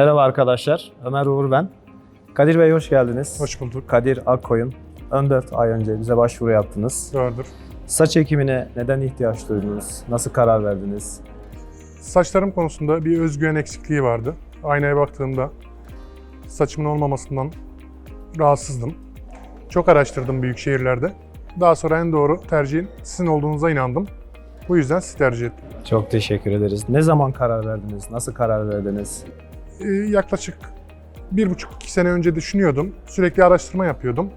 Merhaba arkadaşlar, Ömer Uğur ben. Kadir Bey hoş geldiniz. Hoş bulduk. Kadir Akkoyun. 14 ay önce bize başvuru yaptınız. Doğrudur. Saç ekimine neden ihtiyaç duydunuz? Nasıl karar verdiniz? Saçlarım konusunda bir özgüven eksikliği vardı. Aynaya baktığımda saçımın olmamasından rahatsızdım. Çok araştırdım büyük şehirlerde. Daha sonra en doğru tercihin sizin olduğunuza inandım. Bu yüzden sizi tercih ettim. Çok teşekkür ederiz. Ne zaman karar verdiniz? Nasıl karar verdiniz? Ee, yaklaşık bir buçuk iki sene önce düşünüyordum. Sürekli araştırma yapıyordum.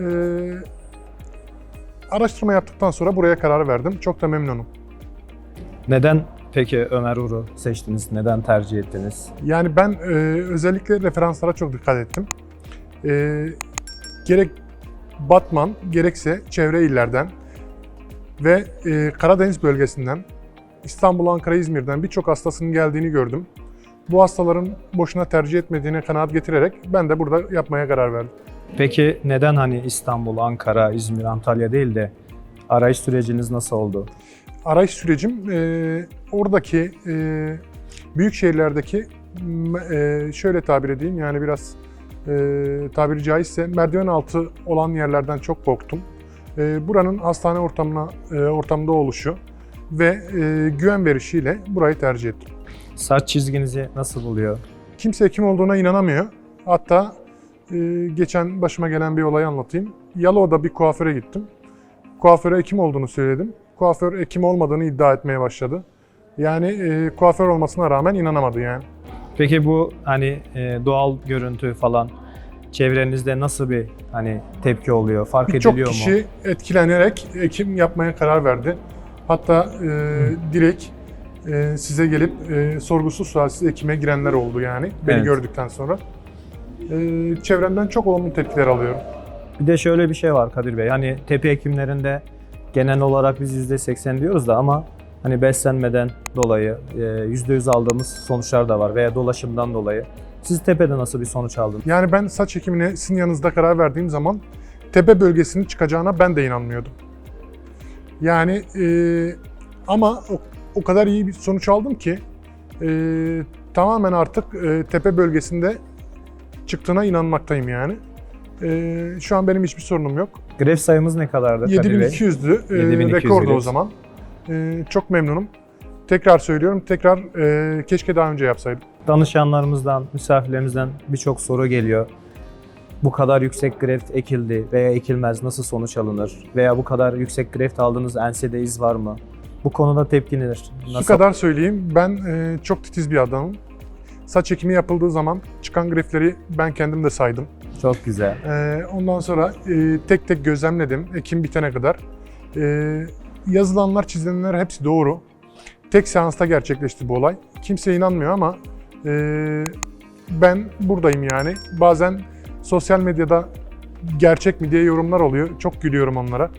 Ee, araştırma yaptıktan sonra buraya karar verdim. Çok da memnunum. Neden peki Ömer Uğur'u seçtiniz? Neden tercih ettiniz? Yani ben e, özellikle referanslara çok dikkat ettim. E, gerek Batman gerekse çevre illerden ve e, Karadeniz bölgesinden, İstanbul, Ankara, İzmir'den birçok hastasının geldiğini gördüm. Bu hastaların boşuna tercih etmediğine kanaat getirerek ben de burada yapmaya karar verdim. Peki neden hani İstanbul, Ankara, İzmir, Antalya değil de arayış süreciniz nasıl oldu? Arayış sürecim e, oradaki e, büyük şehirlerdeki e, şöyle tabir edeyim yani biraz e, tabiri caizse merdiven altı olan yerlerden çok korktum. E, buranın hastane ortamına e, ortamda oluşu ve e, güven verişiyle burayı tercih ettim. Saç çizginizi nasıl buluyor? Kimse kim olduğuna inanamıyor. Hatta e, geçen başıma gelen bir olayı anlatayım. Yalova'da bir kuaföre gittim. Kuaföre Ekim olduğunu söyledim. Kuaför Ekim olmadığını iddia etmeye başladı. Yani e, kuaför olmasına rağmen inanamadı yani. Peki bu hani e, doğal görüntü falan çevrenizde nasıl bir hani tepki oluyor? Fark Birçok ediliyor mu? kişi etkilenerek Ekim yapmaya karar verdi. Hatta e, direkt e, size gelip e, sorgusuz sualsiz Ekim'e girenler oldu yani beni Evet. gördükten sonra. E, çevremden çok olumlu tepkiler alıyorum. Bir de şöyle bir şey var Kadir Bey. Hani tepe hekimlerinde genel olarak biz %80 diyoruz da ama hani beslenmeden dolayı e, %100 aldığımız sonuçlar da var veya dolaşımdan dolayı. Siz tepede nasıl bir sonuç aldınız? Yani ben saç ekimine sizin yanınızda karar verdiğim zaman tepe bölgesinin çıkacağına ben de inanmıyordum. Yani e, ama o, o kadar iyi bir sonuç aldım ki e, tamamen artık e, tepe bölgesinde çıktığına inanmaktayım yani. E, şu an benim hiçbir sorunum yok. Gref sayımız ne kadardı Kadir Bey? 7200'dü. E, 7200 rekordu o zaman. E, çok memnunum. Tekrar söylüyorum, tekrar e, keşke daha önce yapsaydım. Danışanlarımızdan, misafirlerimizden birçok soru geliyor. Bu kadar yüksek greft ekildi veya ekilmez nasıl sonuç alınır? Veya bu kadar yüksek greft aldığınız ensede iz var mı? Bu konuda tepki nedir? Şu kadar söyleyeyim, ben e, çok titiz bir adamım. Saç ekimi yapıldığı zaman çıkan grefleri ben kendim de saydım. Çok güzel. E, ondan sonra e, tek tek gözlemledim ekim bitene kadar. E, yazılanlar, çizilenler hepsi doğru. Tek seansta gerçekleşti bu olay. Kimse inanmıyor ama e, ben buradayım yani. Bazen sosyal medyada gerçek mi diye yorumlar oluyor. Çok gülüyorum onlara.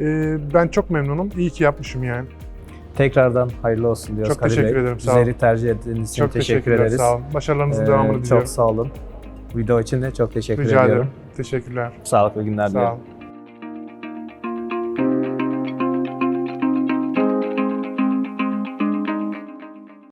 E, ben çok memnunum. İyi ki yapmışım yani. Tekrardan hayırlı olsun diyoruz Çok Kadir teşekkür Bey. ederim, sağ Bizleri olun. tercih ettiğiniz için Çok teşekkür teşekkürler, ederiz. sağ olun. Başarılarınızın Ee, devamını diliyorum. Çok sağ olun. Video için de çok teşekkür Rica ediyorum. ederim. Teşekkürler. Sağlıklı günler Sağ diliyorum. olun.